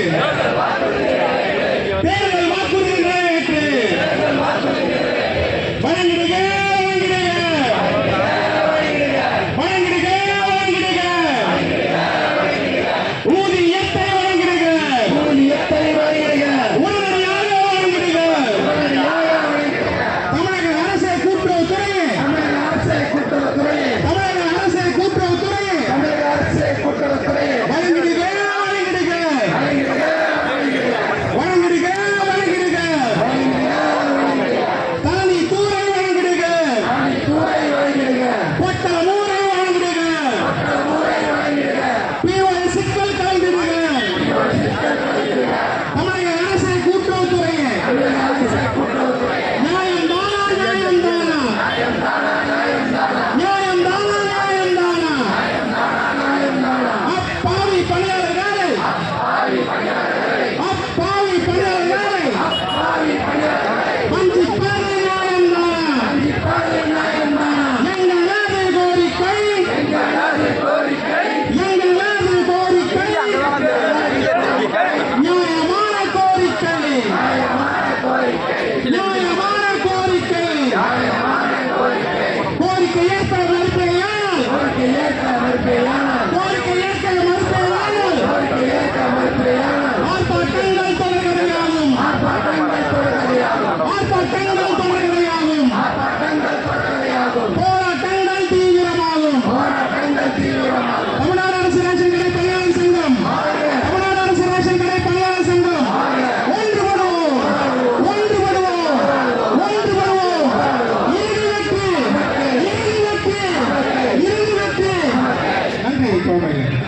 Amen. சிக்கல் கலைந்திடுக நம்முடைய அரசை கூட்டுறவுத்துறையை. நியாயம் தானா நியாயம் தானா கோவை